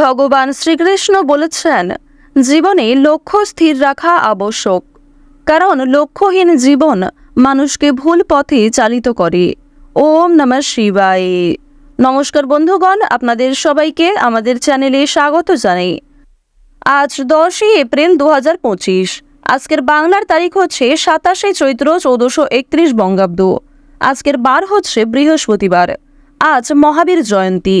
ভগবান শ্রীকৃষ্ণ বলেছেন, জীবনে লক্ষ্য স্থির রাখা আবশ্যক, কারণ লক্ষ্যহীন জীবন মানুষকে ভুল পথে চালিত করে। ওম নমঃ শিবায়। নমস্কার বন্ধুগণ, আপনাদের সবাইকে আমাদের চ্যানেলে স্বাগত জানাই। আজ দশই এপ্রিল দু হাজার পঁচিশ, আজকের বাংলার তারিখ হচ্ছে সাতাশে চৈত্র চৌদ্দশো একত্রিশ বঙ্গাব্দ। আজকের বার হচ্ছে বৃহস্পতিবার, আজ মহাবীর জয়ন্তী।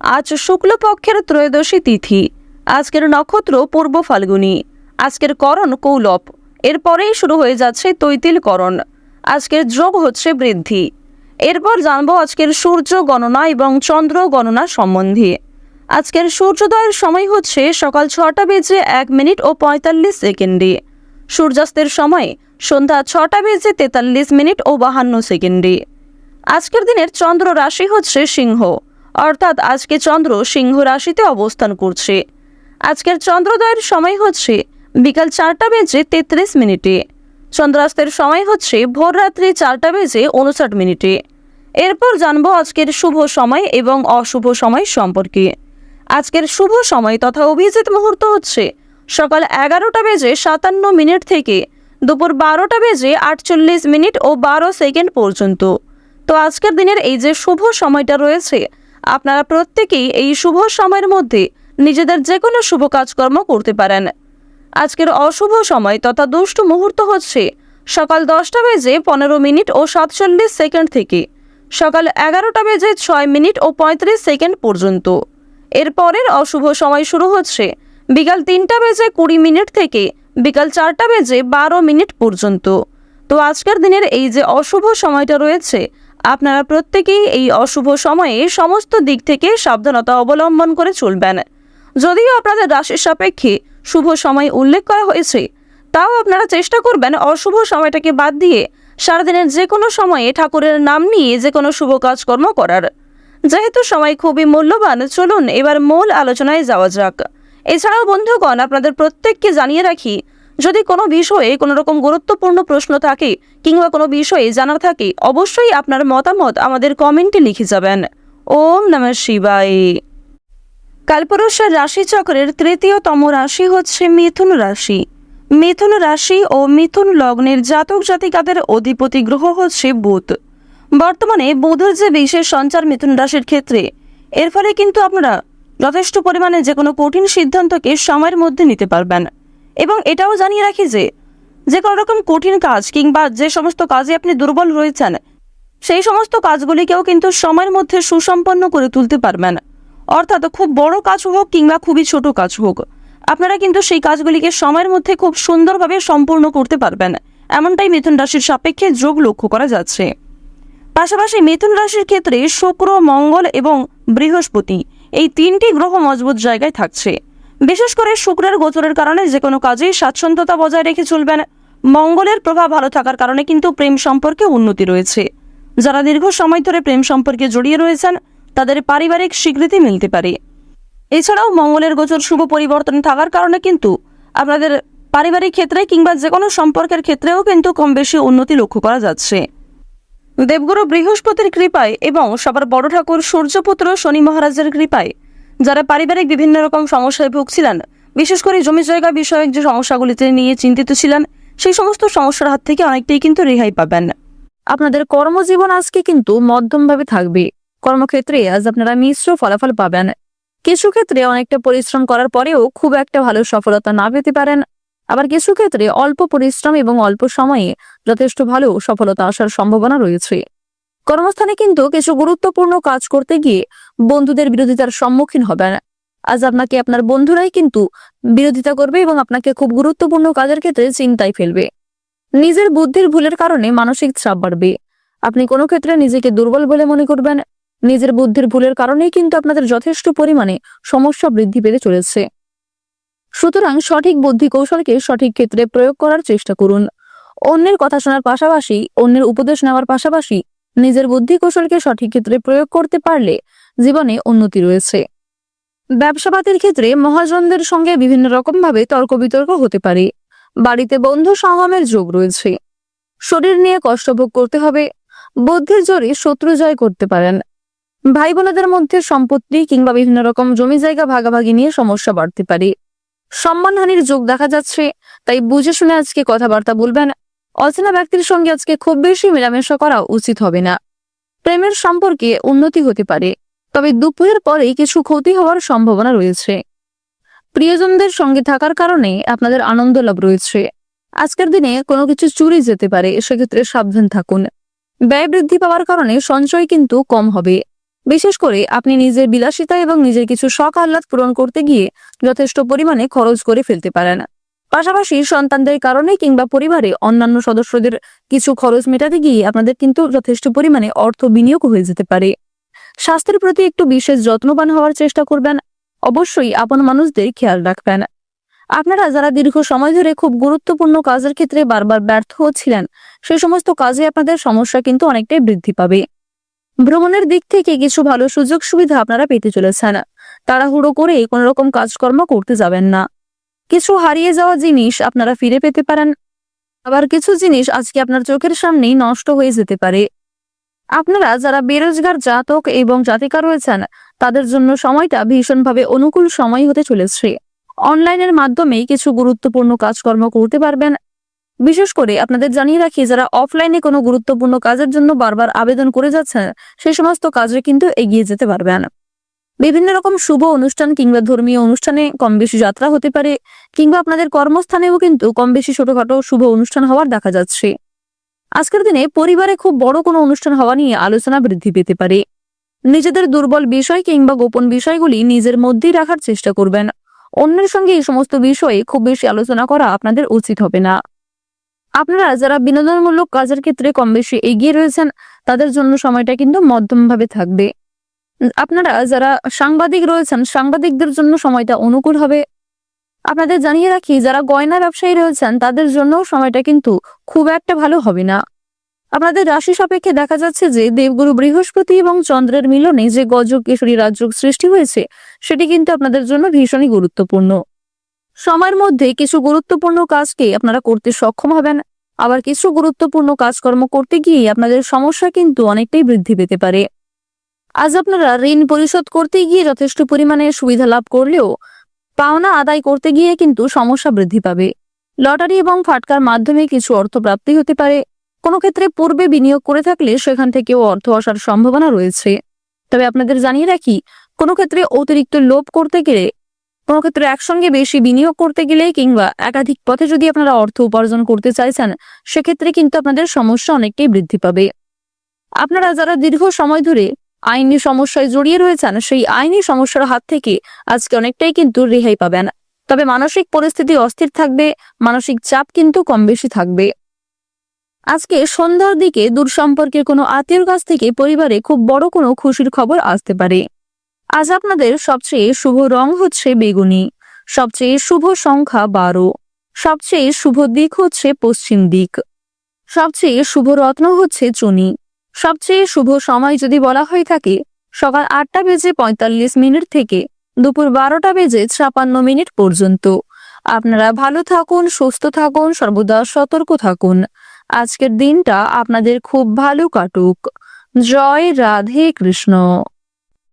আজ শুক্লপক্ষের ত্রয়োদশী তিথি। আজকের নক্ষত্র পূর্ব ফাল্গুনী। আজকের করণ কৌলপ এরপরেই শুরু হয়ে যাচ্ছে তৈতিল করণ। আজকের যোগ হচ্ছে বৃদ্ধি। এরপর জানব আজকের সূর্য গণনা এবং চন্দ্র গণনা সম্বন্ধে। আজকের সূর্যোদয়ের সময় হচ্ছে সকাল ছটা বেজে এক মিনিট ও পঁয়তাল্লিশ সেকেন্ডে। সূর্যাস্তের সময় সন্ধ্যা ছটা বেজে তেতাল্লিশ মিনিট ও বাহান্ন সেকেন্ডে। আজকের দিনের চন্দ্র রাশি হচ্ছে সিংহ। অর্থাৎ আজকে চন্দ্র সিংহ রাশিতে অবস্থান করছে। আজকের চন্দ্রোদয়ের সময় হচ্ছে বিকাল চারটা বেজে তেত্রিশ মিনিটে। চন্দ্রাস্তের সময় হচ্ছে ভোর রাত্রি চারটা বেজে উনষাট মিনিটে। এরপর জানব আজকের শুভ সময় এবং অশুভ সময় সম্পর্কে। আজকের শুভ সময় তথা অভিজিৎ মুহূর্ত হচ্ছে সকাল এগারোটা বেজে সাতান্ন মিনিট থেকে দুপুর বারোটা বেজে আটচল্লিশ মিনিট ও বারো সেকেন্ড পর্যন্ত। তো আজকের দিনের এই যে শুভ সময়টা রয়েছে আপনারা প্রত্যেকেই এই শুভ সময়ের মধ্যে নিজেদের যে কোনো শুভ কাজকর্ম করতে পারেন। আজকের অশুভ সময় তথা দুষ্ট মুহূর্ত হচ্ছে সকাল দশটা বেজে পনেরো মিনিট ও সাতচল্লিশ সেকেন্ড থেকে। সকাল এগারোটা বেজে ছয় মিনিট ও পঁয়ত্রিশ সেকেন্ড পর্যন্ত। এরপরের অশুভ সময় শুরু হচ্ছে বিকাল তিনটা বেজে কুড়ি মিনিট থেকে বিকাল চারটা বেজে বারো মিনিট পর্যন্ত। তো আজকের দিনের এই যে অশুভ সময়টা রয়েছে আপনারা প্রত্যেকেই এই অশুভ সময়ে সমস্ত দিক থেকে সাবধানতা অবলম্বন করে চলবেন। যদিও আপনাদের রাশির সাপেক্ষে শুভ সময় উল্লেখ করা হয়েছে, তাও আপনারা চেষ্টা করবেন অশুভ সময়টাকে বাদ দিয়ে সারাদিনের যে কোনো সময়ে ঠাকুরের নাম নিয়ে যে কোনো শুভ কাজকর্ম করার। যেহেতু সময় খুবই মূল্যবান, চলুন এবার মূল আলোচনায় যাওয়া যাক। এছাড়াও বন্ধুগণ, আপনাদের প্রত্যেককে জানিয়ে রাখি যদি কোনো বিষয়ে কোনো রকম গুরুত্বপূর্ণ প্রশ্ন থাকে কিংবা কোনো বিষয়ে জানার থাকে, অবশ্যই আপনার মতামত আমাদের কমেন্টে লিখে যাবেন। ওম নমঃ শিবায়। কালপুরুষের রাশিচক্রের তৃতীয়তম রাশি হচ্ছে মিথুন রাশি। মিথুন রাশি ও মিথুন লগ্নের জাতক জাতিকাদের অধিপতি গ্রহ হচ্ছে বুধ। বর্তমানে বুধের যে বিশেষ সঞ্চার মিথুন রাশির ক্ষেত্রে, এর ফলে কিন্তু আপনারা যথেষ্ট পরিমাণে যে কোনো কঠিন সিদ্ধান্তকে সময়ের মধ্যে নিতে পারবেন। এবং এটাও জানিয়ে রাখি যে যে কোনো রকম কঠিন কাজ কিংবা যে সমস্ত কাজে আপনি দুর্বল রয়েছেন, সেই সমস্ত কাজগুলিকেও কিন্তু সময়ের মধ্যে সুসম্পন্ন করে তুলতে পারবেন। অর্থাৎ খুব বড় কাজ হোক কিংবা খুবই ছোট কাজ হোক, আপনারা কিন্তু সেই কাজগুলিকে সময়ের মধ্যে খুব সুন্দরভাবে সম্পূর্ণ করতে পারবেন। এমনটাই মিথুন রাশির সাপেক্ষে যোগ লক্ষ্য করা যাচ্ছে। পাশাপাশি মিথুন রাশির ক্ষেত্রে শুক্র, মঙ্গল এবং বৃহস্পতি এই তিনটি গ্রহ মজবুত জায়গায় থাকছে। বিশেষ করে শুক্রের গোচরের কারণে যে কোনো কাজেই স্বাচ্ছন্দ্যতা বজায় রেখে চলবেন। মঙ্গলের প্রভাব ভালো থাকার কারণে কিন্তু প্রেম সম্পর্কে উন্নতি রয়েছে। যারা দীর্ঘ সময় ধরে প্রেম সম্পর্কে জড়িয়ে রয়েছেন, তাদের পারিবারিক স্বীকৃতি মিলতে পারে। এছাড়াও মঙ্গলের গোচর শুভ পরিবর্তন থাকার কারণে কিন্তু আপনাদের পারিবারিক ক্ষেত্রে কিংবা যে কোনো সম্পর্কের ক্ষেত্রেও কিন্তু কম বেশি উন্নতি লক্ষ্য করা যাচ্ছে। দেবগুরু বৃহস্পতির কৃপায় এবং সবার বড় ঠাকুর সূর্যপুত্র শনি মহারাজের কৃপায় যারা পারিবারিক বিভিন্ন রকম সমস্যায় ভুগছিলেন, বিশেষ করে জমি জায়গা বিষয়ক যে সমস্যাগুলিতে নিয়ে চিন্তিত ছিলেন, সেই সমস্ত সমস্যার হাত থেকে অনেকটাই কিন্তু রেহাই পাবেন। আপনাদের কর্মজীবন আজকে কিন্তু মধ্যমভাবে থাকবে। কর্মক্ষেত্রে আজ আপনারা মিশ্র ফলাফল পাবেন। কিছু ক্ষেত্রে অনেকটা পরিশ্রম করার পরেও খুব একটা ভালো সফলতা না পেতে পারেন। আবার কিছু ক্ষেত্রে অল্প পরিশ্রম এবং অল্প সময়ে যথেষ্ট ভালো সফলতা আসার সম্ভাবনা রয়েছে। কর্মস্থানে কিন্তু কিছু গুরুত্বপূর্ণ কাজ করতে গিয়ে বন্ধুদের বিরোধিতার সম্মুখীন হবেন। আজ আপনাকে আপনার বন্ধুরাই কিন্তু বিরোধিতা করবে এবং আপনাকে খুব গুরুত্বপূর্ণ কাজের ক্ষেত্রে চিন্তায় ফেলবে। নিজের বুদ্ধির ভুলের কারণে মানসিক চাপ বাড়বে। আপনি কোনো ক্ষেত্রে নিজেকে দুর্বল বলে মনে করবেন। নিজের বুদ্ধির ভুলের কারণেই কিন্তু আপনাদের যথেষ্ট পরিমাণে সমস্যা বৃদ্ধি পেতে চলেছে। সুতরাং সঠিক বুদ্ধি কৌশলকে সঠিক ক্ষেত্রে প্রয়োগ করার চেষ্টা করুন। অন্যের কথা শোনার পাশাপাশি, অন্যের উপদেশ নেওয়ার পাশাপাশি নিজের বুদ্ধি কৌশলকে সঠিক ক্ষেত্রে প্রয়োগ করতে পারলে জীবনে উন্নতি রয়েছে। ব্যবসাপাতির ক্ষেত্রে মহাজনদের সঙ্গে বিভিন্ন রকম ভাবে তর্ক বিতর্ক হতে পারে। বাড়িতে বন্ধু সঙ্গমের যোগ রয়েছে। শরীর নিয়ে কষ্ট ভোগ করতে হবে। বুদ্ধির জোরে শত্রু জয় করতে পারেন। ভাই বোনেদের মধ্যে সম্পত্তি কিংবা বিভিন্ন রকম জমি জায়গা ভাগাভাগি নিয়ে সমস্যা বাড়তে পারে। সম্মানহানির যোগ দেখা যাচ্ছে, তাই বুঝে শুনে আজকে কথাবার্তা বলবেন। অচেনা ব্যক্তির সঙ্গে আজকে খুব বেশি মেলামেশা করা উচিত হবে না। প্রেমের সম্পর্কে উন্নতি হতে পারে, তবে দুপুরের পরেই কিছু ক্ষতি হওয়ার সম্ভাবনা রয়েছে। প্রিয়জনদের সঙ্গে থাকার কারণে আপনাদের আনন্দ লাভ রয়েছে। আজকের দিনে কোনো কিছু চুরি যেতে পারে, সেক্ষেত্রে সাবধান থাকুন। ব্যয় বৃদ্ধি পাওয়ার কারণে সঞ্চয় কিন্তু কম হবে। বিশেষ করে আপনি নিজের বিলাসিতা এবং নিজের কিছু শখ আহ্লাদ পূরণ করতে গিয়ে যথেষ্ট পরিমাণে খরচ করে ফেলতে পারেন। পাশাপাশি সন্তানদের কারণে কিংবা পরিবারে অন্যান্য সদস্যদের কিছু খরচ মেটাতে গিয়ে আপনাদের কিন্তু যথেষ্ট পরিমাণে অর্থ বিনিয়োগ হয়ে যেতে পারে। স্বাস্থ্যের প্রতি একটু বিশেষ যত্নবান হওয়ার চেষ্টা করবেন। অবশ্যই আপন মানুষদের খেয়াল রাখবেন। আপনারা যারা দীর্ঘ সময় ধরে খুব গুরুত্বপূর্ণ কাজের ক্ষেত্রে বারবার ব্যর্থ হচ্ছিলেন, সে সমস্ত কাজে আপনাদের সমস্যা কিন্তু অনেকটাই বৃদ্ধি পাবে। ভ্রমণের দিক থেকে কিছু ভালো সুযোগ সুবিধা আপনারা পেতে চলেছেন। তাড়াহুড়ো করে কোনো রকম কাজকর্ম করতে যাবেন না। কিছু হারিয়ে যাওয়া জিনিস আপনারা ফিরে পেতে পারেন। আবার কিছু জিনিস আজকে আপনার চোখের সামনেই নষ্ট হয়ে যেতে পারে। আপনারা যারা বেরোজগার, জাতক এবং জাতিকা রয়েছেন, তাদের জন্য সময়টা ভীষণভাবে অনুকূল সময় হতে চলেছে। অনলাইনের মাধ্যমে কিছু গুরুত্বপূর্ণ কাজকর্ম করতে পারবেন। বিশেষ করে আপনাদের জানিয়ে রাখি, যারা অফলাইনে কোনো গুরুত্বপূর্ণ কাজের জন্য বারবার আবেদন করে যাচ্ছেন সেই সমস্ত কাজে কিন্তু এগিয়ে যেতে পারবেন। বিভিন্ন রকম শুভ অনুষ্ঠান কিংবা ধর্মীয় অনুষ্ঠানে কম বেশি যাত্রা হতে পারে, কিংবা আপনাদের কর্মস্থানেও কিন্তু কম বেশি ছোটখাটো শুভ অনুষ্ঠান হওয়ার দেখা যাচ্ছে। আজকের দিনে পরিবারে খুব বড় কোনো অনুষ্ঠান হওয়া নিয়ে আলোচনা বৃদ্ধি পেতে পারে। নিজেদের দুর্বল বিষয় কিংবা গোপন বিষয়গুলি নিজের মধ্যেই রাখার চেষ্টা করবেন। অন্যের সঙ্গে এই সমস্ত বিষয়ে খুব বেশি আলোচনা করা আপনাদের উচিত হবে না। আপনারা যারা বিনোদনমূলক কাজের ক্ষেত্রে কম বেশি এগিয়ে রয়েছেন, তাদের জন্য সময়টা কিন্তু মধ্যমভাবে থাকবে। আপনারা যারা সাংবাদিক রয়েছেন, সাংবাদিকদের জন্য সময়টা অনুকূল হবে। আপনাদের জানিয়ে রাখি, যারা গয়না ব্যবসায়ী রয়েছেন, তাদের জন্য সময়টা কিন্তু খুব একটা ভালো হবে না। আপনাদের রাশি সাপেক্ষে দেখা যাচ্ছে যে, দেবগুরু বৃহস্পতি এবং চন্দ্রের মিলনে যে গজক, কেশরী রাজযোগ সৃষ্টি হয়েছে, সেটি কিন্তু আপনাদের জন্য ভীষণই গুরুত্বপূর্ণ। সময়ের মধ্যে কিছু গুরুত্বপূর্ণ কাজকে আপনারা করতে সক্ষম হবেন। আবার কিছু গুরুত্বপূর্ণ কাজকর্ম করতে গিয়ে আপনাদের সমস্যা কিন্তু অনেকটাই বৃদ্ধি পেতে পারে। আজ আপনারা ঋণ পরিশোধ করতে গিয়ে যথেষ্ট পরিমাণে সুবিধা লাভ করলেও পাওনা আদায় করতে গিয়ে কিন্তু সমস্যা বৃদ্ধি পাবে। লটারি এবং ফাটকার মাধ্যমে কিছু অর্থ প্রাপ্তি হতে পারে। কোনো ক্ষেত্রে পূর্বে বিনিয়োগ করে থাকলে সেখান থেকেও অর্থ আসার সম্ভাবনা রয়েছে। তবে আপনাদের জানিয়ে রাখি, কোনো ক্ষেত্রে অতিরিক্ত লোভ করতে গেলে, কোনো ক্ষেত্রে একসঙ্গে বেশি বিনিয়োগ করতে গেলে কিংবা একাধিক পথে যদি আপনারা অর্থ উপার্জন করতে চাইছেন, সেক্ষেত্রে কিন্তু আপনাদের সমস্যা অনেকটাই বৃদ্ধি পাবে। আপনারা যারা দীর্ঘ সময় ধরে আইনি সমস্যায় জড়িয়ে রয়েছেন, সেই আইনি সমস্যার হাত থেকে আজকে অনেকটাই কিন্তু রেহাই পাবেন। তবে মানসিক পরিস্থিতি অস্থির থাকবে, মানসিক চাপ কিন্তু কম বেশি থাকবে। আজকে সন্ধ্যার দিকে দূর সম্পর্কের কোনো আত্মীয়র কাছ থেকে পরিবারে খুব বড় কোনো খুশির খবর আসতে পারে। আজ আপনাদের সবচেয়ে শুভ রং হচ্ছে বেগুনি, সবচেয়ে শুভ সংখ্যা বারো, সবচেয়ে শুভ দিক হচ্ছে পশ্চিম দিক, সবচেয়ে শুভ রত্ন হচ্ছে চুনি। সবচেয়ে শুভ সময় যদি বলা হয়ে থাকে, সকাল আটটা বেজে পঁয়তাল্লিশ মিনিট থেকে দুপুর বারোটা বেজে ছাপান্ন মিনিট পর্যন্ত। আপনারা ভালো থাকুন, সুস্থ থাকুন, সর্বদা সতর্ক থাকুন। আজকের দিনটা আপনাদের খুব ভালো কাটুক। জয় রাধে কৃষ্ণ।